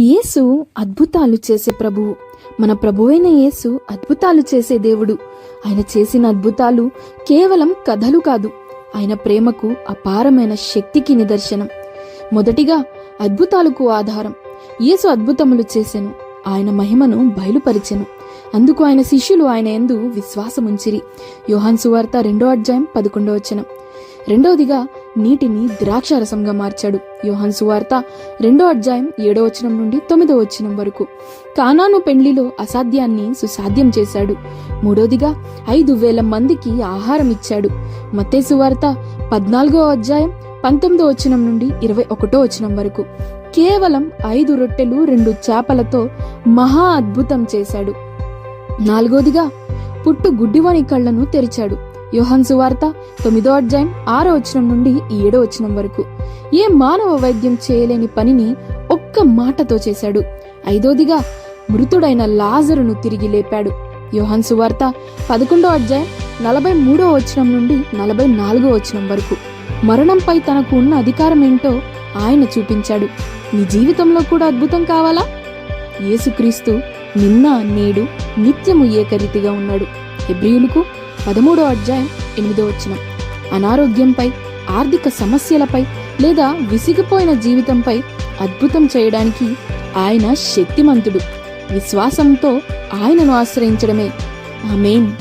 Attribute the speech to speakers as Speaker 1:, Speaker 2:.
Speaker 1: యేసు అద్భుతాలు చేసే ప్రభువు మన ప్రభువైన యేసు అద్భుతాలు చేసే దేవుడు. ఆయన చేసిన అద్భుతాలు కేవలం కథలు కాదు. ఆయన ప్రేమకు అపారమైన శక్తికి నిదర్శనం. మొదటిగా అద్భుతాలకు ఆధారం. యేసు అద్భుతములు చేసెను. ఆయన మహిమను బయలుపరిచెను. అందుకు ఆయన శిష్యులు ఆయన యందు విశ్వాసముంచిరి. యోహాన్ సువార్త రెండో అధ్యాయం పదకొండో వచనం. రెండవదిగా నీటిని ద్రాక్షారసంగా మార్చాడు. యోహన్ సువార్త రెండో అధ్యాయం ఏడో వచనం నుండి తొమ్మిదో వచనం వరకు. కానాను పెండ్లిలో అసాధ్యాన్ని సుసాధ్యం చేశాడు. మూడోదిగా ఐదు వేల మందికి ఆహారం ఇచ్చాడు. మత్తే సువార్త పద్నాలుగో అధ్యాయం పంతొమ్మిదో వచనం నుండి ఇరవై ఒకటో వచనం వరకు. కేవలం ఐదు రొట్టెలు రెండు చేపలతో మహా అద్భుతం చేశాడు. నాలుగోదిగా పుట్టు గుడ్డివాని కళ్ళను తెరిచాడు. యోహన్ సువార్త తొమ్మిదో అధ్యాయం ఆరో వచనం నుండి ఏడో వచనం వరకు. ఏ మానవ వైద్యం చేయలేని పనిని ఒక్క మాటతో చేశాడు. ఐదోదిగా మృతుడైన లాజరును తిరిగి లేపాడు. యోహన్ సువార్త పదకొండో అధ్యాయం నలభై మూడో వచనం నుండి నలభై నాలుగో వచనం వరకు. మరణంపై తనకు ఉన్న అధికారం ఏంటో ఆయన చూపించాడు. నీ జీవితంలో కూడా అద్భుతం కావాలా? యేసుక్రీస్తు నిన్న నేడు నిత్యము ఏకరీతిగా ఉన్నాడు. హెబ్రియులకు పదమూడో అధ్యాయం ఎనిమిదో వచనం. అనారోగ్యంపై ఆర్థిక సమస్యలపై లేదా విసిగిపోయిన జీవితంపై అద్భుతం చేయడానికి ఆయన శక్తిమంతుడు. విశ్వాసంతో ఆయనను ఆశ్రయించడమే. ఆమెన్.